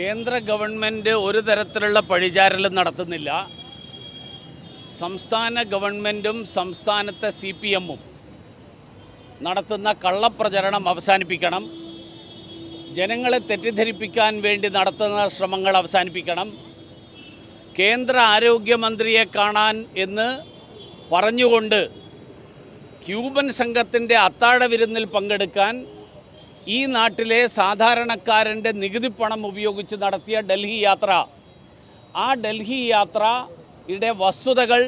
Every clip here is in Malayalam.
കേന്ദ്ര ഗവൺമെന്റ് ഒരു തരത്തിലുള്ള പഴിചാരലും നടത്തുന്നില്ല. സംസ്ഥാന ഗവൺമെന്റും സംസ്ഥാനത്തെ സി പി എമ്മും നടത്തുന്ന കള്ളപ്രചരണം അവസാനിപ്പിക്കണം. ജനങ്ങളെ തെറ്റിദ്ധരിപ്പിക്കാൻ വേണ്ടി നടത്തുന്ന ശ്രമങ്ങൾ അവസാനിപ്പിക്കണം. കേന്ദ്ര ആരോഗ്യമന്ത്രിയെ കാണാൻ എന്ന് പറഞ്ഞുകൊണ്ട് ക്യൂബൻ സംഘത്തിന്റെ അത്താഴ വിരുന്നിൽ പങ്കെടുക്കാൻ ഈ നാട്ടിലെ സാധാരണക്കാരന്റെ നികുതി പണം ഉപയോഗിച്ച് നടത്തിയ ഡൽഹി യാത്ര. ആ ഡൽഹി യാത്രയുടെ വസ്തുതകൾ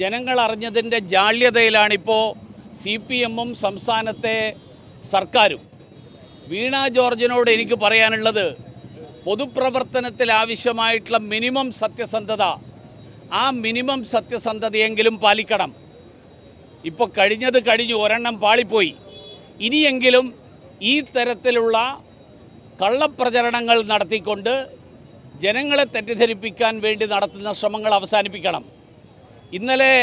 ജനങ്ങൾ അറിഞ്ഞതിന്റെ ജാള്യതയിലാണിപ്പോൾ സി പി എമ്മും സംസ്ഥാനത്തെ സർക്കാരും. വീണ ജോർജിനോട് എനിക്ക് പറയാനുള്ളത് പൊതുപ്രവർത്തനത്തിൽ ആവശ്യമായിട്ടുള്ള മിനിമം സത്യസന്ധത. ആ മിനിമം സത്യസന്ധതയെങ്കിലും പാലിക്കണം. ഇപ്പോൾ കഴിഞ്ഞത് കഴിഞ്ഞു ഒരെണ്ണം പാളിപ്പോയി. ഇനിയെങ്കിലും ഈ തരത്തിലുള്ള കള്ളപ്രചരണങ്ങൾ നടത്തിക്കൊണ്ട് ജനങ്ങളെ തെറ്റിദ്ധരിപ്പിക്കാൻ വേണ്ടി നടത്തുന്ന ശ്രമങ്ങൾ അവസാനിപ്പിക്കണം. ഇന്നലെ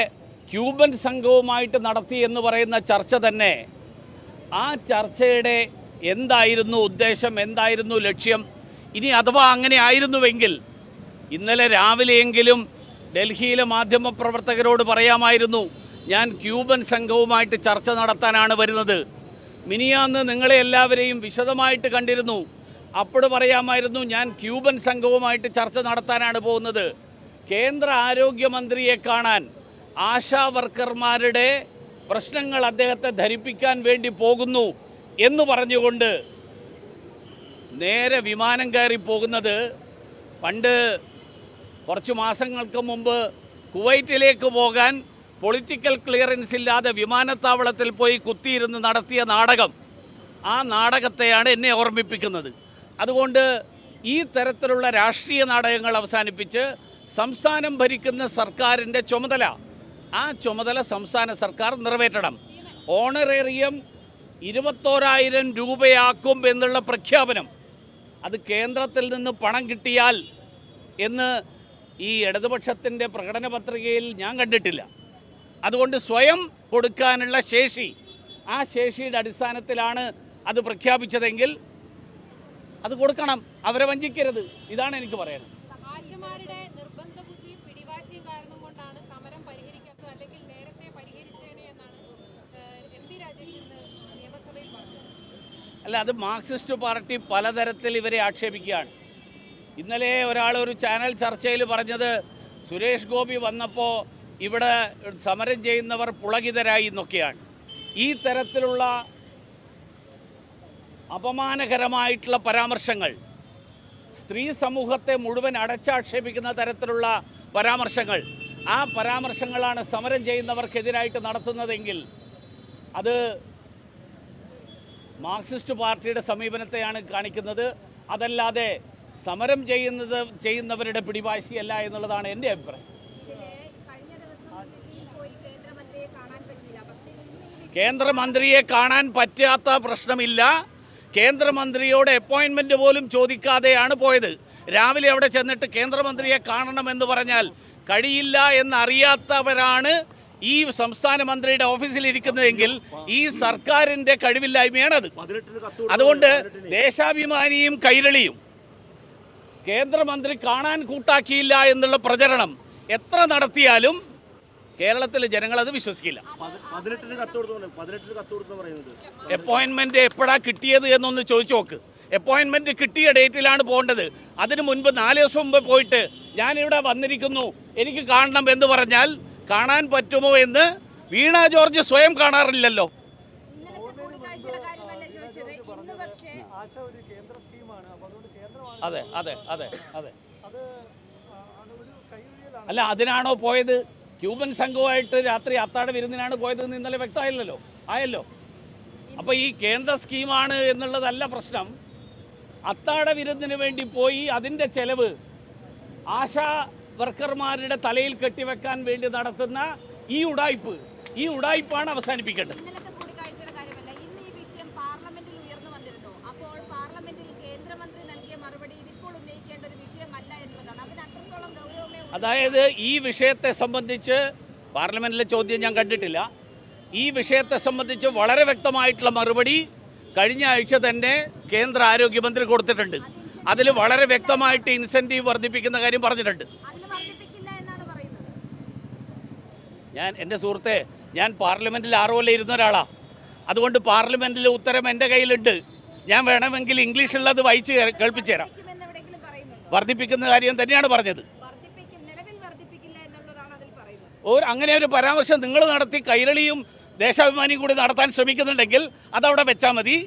ക്യൂബൻ സംഘവുമായിട്ട് നടത്തി എന്ന് പറയുന്ന ചർച്ച തന്നെ ആ ചർച്ചയുടെ എന്തായിരുന്നു ഉദ്ദേശം എന്തായിരുന്നു ലക്ഷ്യം ഇനി അഥവാ അങ്ങനെ ആയിരുന്നുവെങ്കിൽ ഇന്നലെ രാവിലെയെങ്കിലും ഡൽഹിയിലെ മാധ്യമപ്രവർത്തകരോട് പറയാമായിരുന്നു ഞാൻ ക്യൂബൻ സംഘവുമായിട്ട് ചർച്ച നടത്താനാണ് വരുന്നത്. മിനിയാന്ന് നിങ്ങളെ എല്ലാവരെയും വിശദമായിട്ട് കണ്ടിരുന്നു. അപ്പോൾ പറയാമായിരുന്നു ഞാൻ ക്യൂബൻ സംഘവുമായിട്ട് ചർച്ച നടത്താനാണ് പോകുന്നത്. കേന്ദ്ര ആരോഗ്യമന്ത്രിയെ കാണാൻ ആശാ വർക്കർമാരുടെ പ്രശ്നങ്ങൾ അദ്ദേഹത്തെ ധരിപ്പിക്കാൻ വേണ്ടി പോകുന്നു എന്ന് പറഞ്ഞുകൊണ്ട് നേരെ വിമാനം കയറി പോകുന്നത് പണ്ട് കുറച്ച് മാസങ്ങൾക്ക് മുമ്പ് കുവൈറ്റിലേക്ക് പോകാൻ പൊളിറ്റിക്കൽ ക്ലിയറൻസ് ഇല്ലാതെ വിമാനത്താവളത്തിൽ പോയി കുത്തിയിരുന്ന് നടത്തിയ നാടകം. ആ നാടകത്തെയാണ് എന്നെ ഓർമ്മിപ്പിക്കുന്നത്. അതുകൊണ്ട് ഈ തരത്തിലുള്ള രാഷ്ട്രീയ നാടകങ്ങൾ അവസാനിപ്പിച്ച് സംസ്ഥാനം ഭരിക്കുന്ന സർക്കാരിന്റെ ചുമതല. ആ ചുമതല സംസ്ഥാന സർക്കാർ നിറവേറ്റണം. ഓണറേറിയം ഇരുപത്തോരായിരം രൂപയാക്കും എന്നുള്ള പ്രഖ്യാപനം. അത് കേന്ദ്രത്തിൽ നിന്ന് പണം കിട്ടിയാൽ എന്ന് ഈ ഇടതുപക്ഷത്തിന്റെ പ്രകടന പത്രികയിൽ ഞാൻ കണ്ടിട്ടില്ല. അതുകൊണ്ട് സ്വയം കൊടുക്കാനുള്ള ശേഷി. ആ ശേഷിയുടെ അടിസ്ഥാനത്തിലാണ് അത് പ്രഖ്യാപിച്ചതെങ്കിൽ അത് കൊടുക്കണം. അവരെ വഞ്ചിക്കരുത്. ഇതാണ് എനിക്ക് പറയാനുള്ളത്. ആശമാരുടെ നിർബന്ധ ബുദ്ധിയും പിടിവാശിയും കാരണം കൊണ്ടാണ് സമരം അല്ലെങ്കിൽ നേരത്തെ പരിഹരിച്ചേനെ എന്നാണ് എം പി രാജേഷ് നിയമസഭയിൽ പറഞ്ഞത്. അല്ല അത് മാർക്സിസ്റ്റ് പാർട്ടി പലതരത്തിൽ ഇവരെ ആക്ഷേപിക്കുകയാണ്. ഇന്നലെ ഒരാൾ ഒരു ചാനൽ ചർച്ചയിൽ പറഞ്ഞത് സുരേഷ് ഗോപി വന്നപ്പോൾ ഇവിടെ സമരം ചെയ്യുന്നവർ പുളകിതരായി എന്നൊക്കെയാണ്. ഈ തരത്തിലുള്ള അപമാനകരമായിട്ടുള്ള പരാമർശങ്ങൾ സ്ത്രീ സമൂഹത്തെ മുഴുവൻ അടച്ചാക്ഷേപിക്കുന്ന തരത്തിലുള്ള പരാമർശങ്ങൾ ആ പരാമർശങ്ങളാണ് സമരം ചെയ്യുന്നവർക്കെതിരായിട്ട് നടത്തുന്നതെങ്കിൽ അത് മാർക്സിസ്റ്റ് പാർട്ടിയുടെ സമീപനത്തെയാണ് കാണിക്കുന്നത്. അതല്ലാതെ സമരം ചെയ്യുന്നത് ചെയ്യുന്നവരുടെ പിടിവാശിയല്ല എന്നുള്ളതാണ് എന്റെ അഭിപ്രായം ഇതിലെ കഴിഞ്ഞ ദിവസം ഡൽഹിയിൽ പോയി കേന്ദ്രമന്ത്രിയെ കാണാൻ പറ്റിയില്ല പക്ഷേ ഇന്ന് ഈ കേന്ദ്രമന്ത്രിയെ കാണാൻ പറ്റാത്ത പ്രശ്നമില്ല. കേന്ദ്രമന്ത്രിയോട് അപ്പോയിൻമെന്റ് പോലും ചോദിക്കാതെയാണ് പോയത്. രാവിലെ അവിടെ ചെന്നിട്ട് കേന്ദ്രമന്ത്രിയെ കാണണമെന്ന് പറഞ്ഞാൽ കഴിയില്ല എന്നറിയാത്തവരാണ് ഈ സംസ്ഥാന മന്ത്രിയുടെ ഓഫീസിൽ ഇരിക്കുന്നതെങ്കിൽ ഈ സർക്കാരിന്റെ കഴിവില്ലായ്മയാണത്. അതുകൊണ്ട് ദേശാഭിമാനിയും കൈരളിയും കേന്ദ്രമന്ത്രി കാണാൻ കൂട്ടാക്കിയില്ല എന്നുള്ള പ്രചരണം എത്ര നടത്തിയാലും കേരളത്തിലെ ജനങ്ങൾ അത് വിശ്വസിക്കില്ല. അപ്പോയിൻമെന്റ് എപ്പോഴാ കിട്ടിയത് എന്നൊന്ന് ചോദിച്ചു നോക്ക്. അപ്പോയിൻമെന്റ് കിട്ടിയ ഡേറ്റിലാണ് പോകേണ്ടത്. അതിനു മുൻപ് നാല് ദിവസം മുമ്പ് പോയിട്ട് ഇവിടെ വന്നിരിക്കുന്നു എനിക്ക് കാണണം എന്ന് പറഞ്ഞാൽ കാണാൻ പറ്റുമോ എന്ന് വീണ ജോർജ് സ്വയം കാണാറില്ലല്ലോ. ഇന്നലത്തെ കൂടിക്കാഴ്ചയുടെ കാര്യമല്ല ചോദിച്ചത് ഇന്ന് പക്ഷേ ആശ ഒരു കേന്ദ്ര സ്കീമാണ് അപ്പോൾ അതുകൊണ്ട് കേന്ദ്രമാണ് അതെ. അതെ അതെ അതെ അത് ഒരു കൈയൊഴിയലാണ് അല്ല അതിനാണോ പോയത്? ക്യൂബൻ സംഘവുമായിട്ട് രാത്രി അത്താഴ വിരുന്നിനാണ് പോയതെന്ന് ഇന്നലെ വ്യക്തമായില്ലല്ലോ. ആയല്ലോ. അപ്പോൾ ഈ കേന്ദ്ര സ്കീമാണ് എന്നുള്ളതല്ല പ്രശ്നം. അത്താട വിരുന്നിന് വേണ്ടി പോയി അതിന്റെ ചെലവ് ആശാ വർക്കർമാരുടെ തലയിൽ കെട്ടിവെക്കാൻ വേണ്ടി നടത്തുന്ന ഈ ഉടായ്പ് ഈ ഉടായ്പാണ് അവസാനിപ്പിക്കേണ്ടത് ഇന്നലത്തെ കൂടിക്കാഴ്ചയുടെ കാര്യമല്ല ഇന്ന് ഈ വിഷയം പാർലമെന്റിൽ ഉയർന്നു വന്നിരുന്നു അപ്പോൾ പാർലമെന്റിൽ കേന്ദ്രമന്ത്രി നൽകിയ മറുപടി ഇതിപ്പോൾ ഉന്നയിക്കേണ്ട ഒരു വിഷയമല്ല എന്നുള്ളതാണ് അതിന് അത്രത്തോളം ഗൗരവമേ ഉള്ളൂ. അതായത് ഈ വിഷയത്തെ സംബന്ധിച്ച് പാർലമെന്റിലെ ചോദ്യം ഞാൻ കണ്ടിട്ടില്ല. ഈ വിഷയത്തെ സംബന്ധിച്ച് വളരെ വ്യക്തമായിട്ടുള്ള മറുപടി കഴിഞ്ഞ ആഴ്ച തന്നെ കേന്ദ്ര ആരോഗ്യമന്ത്രി കൊടുത്തിട്ടുണ്ട്. അതിൽ വളരെ വ്യക്തമായിട്ട് ഇൻസെന്റീവ് വർദ്ധിപ്പിക്കുന്ന കാര്യം പറഞ്ഞിട്ടുണ്ട്. ഞാൻ എന്റെ സുഹൃത്തെ ഞാൻ പാർലമെന്റിൽ ആറ് കൊല്ലം ഇരുന്ന ഒരാളാണ് അതുകൊണ്ട് പാർലമെന്റിലെ ഉത്തരം എന്റെ കയ്യിലുണ്ട്. ഞാൻ വേണമെങ്കിൽ ഇംഗ്ലീഷുള്ളത് വായിച്ച് കേൾപ്പിച്ചു തരാം. വർദ്ധിപ്പിക്കുന്ന കാര്യം തന്നെയാണ് പറഞ്ഞത് വർദ്ധിപ്പിക്കും നിലവിൽ വർദ്ധിപ്പിക്കില്ല എന്നുള്ളതാണ് അതിൽ പറയുന്നത് ഒരു അങ്ങനെ ഒരു പരാമർശം നിങ്ങൾ നടത്തി കൈരളിയും ദേശാഭിമാനിയും കൂടി നടത്താൻ ശ്രമിക്കുന്നുണ്ടെങ്കിൽ അതവിടെ വെച്ചാൽ മതി.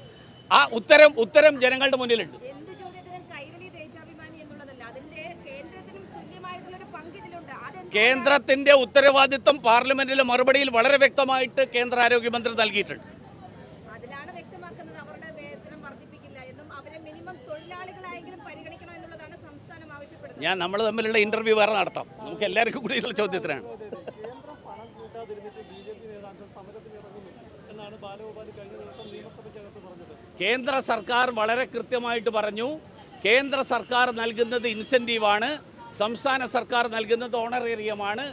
ആ ഉത്തരം ഉത്തരം ജനങ്ങളുടെ മുന്നിലുണ്ട്. കേന്ദ്രത്തിന്റെ ഉത്തരവാദിത്വം പാർലമെന്റിലെ മറുപടിയിൽ വളരെ വ്യക്തമായിട്ട് കേന്ദ്ര ആരോഗ്യമന്ത്രി നൽകിയിട്ടുണ്ട്. ഞാൻ നമ്മൾ തമ്മിലുള്ള ഇന്റർവ്യൂ വേറെ നടത്താം. നമുക്ക് എല്ലാവർക്കും കൂടിയുള്ള ചോദ്യത്തിനാണ് കേന്ദ്രം പണം കൂട്ടാതിരുന്നിട്ട് ബി ജെ പി നേതാക്കൾ സമരത്തിന് ഇറങ്ങുന്നു എന്നാണ് ബാലഗോപാൽ കഴിഞ്ഞ ദിവസം നിയമസഭയ്ക്കകത്ത് പറഞ്ഞത് കേന്ദ്ര സർക്കാർ വളരെ കൃത്യമായിട്ട് പറഞ്ഞു. കേന്ദ്ര സർക്കാർ നൽകുന്നത് ഇൻസെന്റീവാണ് സംസ്ഥാന സർക്കാർ നൽകുന്നത് ഓണറേറിയമാണ്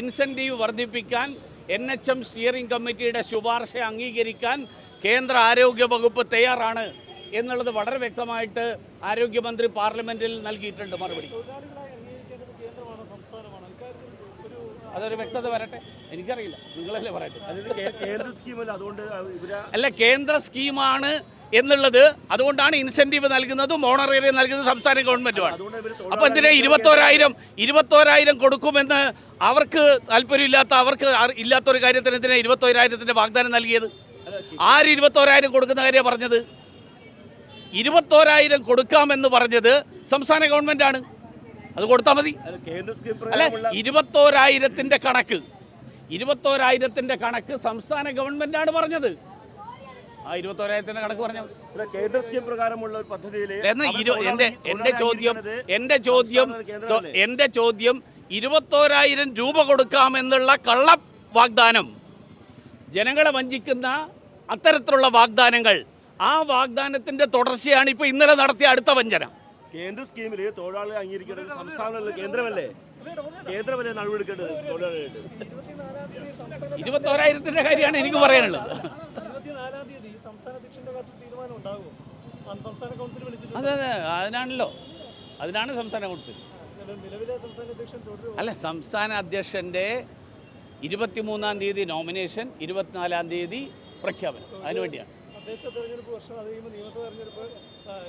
ഇൻസെന്റീവ് വർദ്ധിപ്പിക്കാൻ എൻ എച്ച് എം സ്റ്റിയറിംഗ് കമ്മിറ്റിയുടെ ശുപാർശ അംഗീകരിക്കാൻ കേന്ദ്ര ആരോഗ്യ വകുപ്പ് തയ്യാറാണ് എന്നുള്ളത് വളരെ വ്യക്തമായിട്ട് ആരോഗ്യമന്ത്രി പാർലമെന്റിൽ നൽകിയിട്ടുണ്ട് മറുപടി. അതൊരു വ്യക്തത വരട്ടെ? എനിക്കറിയില്ല. നിങ്ങളല്ലേ പറയട്ടെ? അല്ല? കേന്ദ്ര സ്കീമാണ് എന്നുള്ളത് അതുകൊണ്ടാണ് ഇൻസെന്റീവ് നൽകുന്നതും ഓണറേറിയം നൽകുന്നത് സംസ്ഥാന ഗവൺമെന്റുമാണ് അപ്പോൾ എന്തിനാ ഇരുപത്തോരായിരം ഇരുപത്തോരായിരം കൊടുക്കുമെന്ന് അവർക്ക് താല്പര്യമില്ലാത്ത അവർക്ക് ഇല്ലാത്തൊരു കാര്യത്തിന് എന്തിനാ ഇരുപത്തോരായിരത്തിന്റെ വാഗ്ദാനം നൽകിയത്? ആര് ഇരുപത്തോരായിരം കൊടുക്കുന്ന കാര്യം പറഞ്ഞത്? ഇരുപത്തോരായിരം കൊടുക്കാമെന്ന് പറഞ്ഞത് സംസ്ഥാന ഗവൺമെന്റാണ് അത് കൊടുത്താൽ മതി. അല്ല, ഇരുപത്തോരായിരത്തിന്റെ കണക്ക്. ഇരുപത്തോരായിരത്തിന്റെ കണക്ക് സംസ്ഥാന ഗവൺമെന്റാണ് പറഞ്ഞത്. ആ ഇരുപത്തോരായിരത്തിന്റെ കണക്ക് പറഞ്ഞു? കേന്ദ്ര സ്കീം പ്രകാരമുള്ള ഒരു പദ്ധതിയിൽ എന്റെ എന്റെ ചോദ്യം എന്റെ ചോദ്യം എന്റെ ചോദ്യം ഇരുപത്തോരായിരം രൂപ കൊടുക്കാമെന്നുള്ള കള്ള വാഗ്ദാനം ജനങ്ങളെ വഞ്ചിക്കുന്ന അത്തരത്തിലുള്ള വാഗ്ദാനങ്ങൾ. ആ വാഗ്ദാനത്തിന്റെ തുടർച്ചയാണ് ഇപ്പൊ ഇന്നലെ നടത്തിയ അടുത്ത വഞ്ചന. കേന്ദ്ര സ്കീമിൽ തൊഴിലാളികളെ അംഗീകരിക്കേണ്ടത് സംസ്ഥാനങ്ങളിലെ കേന്ദ്രമല്ലേ? കേന്ദ്രമല്ലേ ഇരുപത്തിനാലാം ഇരുപത്തോരായിരത്തിന്റെ കാര്യമാണ് എനിക്ക് പറയാനുള്ളത് ഇരുപത്തിനാലാം തീയതി സംസ്ഥാന അധ്യക്ഷന്റെ കാര്യത്തിൽ തീരുമാനം ഉണ്ടാകുമോ അന്ന് സംസ്ഥാന കൗൺസിൽ വിളിച്ചിട്ടുണ്ട് അതെ അതെ അതിനാണല്ലോ. അതിനാണ് സംസ്ഥാന കൗൺസിൽ നിലവിലെ സംസ്ഥാന അധ്യക്ഷൻ തുടരും അല്ല സംസ്ഥാന അധ്യക്ഷന്റെ ഇരുപത്തിമൂന്നാം തീയതി നോമിനേഷൻ ഇരുപത്തിനാലാം തീയതി പ്രഖ്യാപനം. അതിനുവേണ്ടിയാണ് തദ്ദേശ തെരഞ്ഞെടുപ്പ് വർഷം അത് കഴിയുമ്പോൾ നിയമസഭ തെരഞ്ഞെടുപ്പ്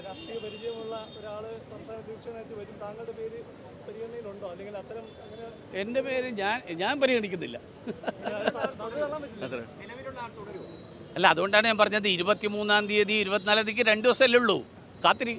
രാഷ്ട്രീയ പരിചയമുള്ള ഒരാൾ സംസ്ഥാന അധ്യക്ഷനായിട്ട് വരും. താങ്കളുടെ പേര് പരിഗണനയിലുണ്ടോ? അല്ലെങ്കിൽ അത്തരം എന്റെ പേര് ഞാൻ ഞാൻ പരിഗണിക്കുന്നില്ല. അത്ര അല്ല അതുകൊണ്ടാണ് ഞാൻ പറഞ്ഞത് ഇരുപത്തിമൂന്നാം തീയതി ഇരുപത്തിനാലാം തീയതിക്ക് രണ്ട് ദിവസമല്ലേ ഉള്ളൂ. കാത്തിരി.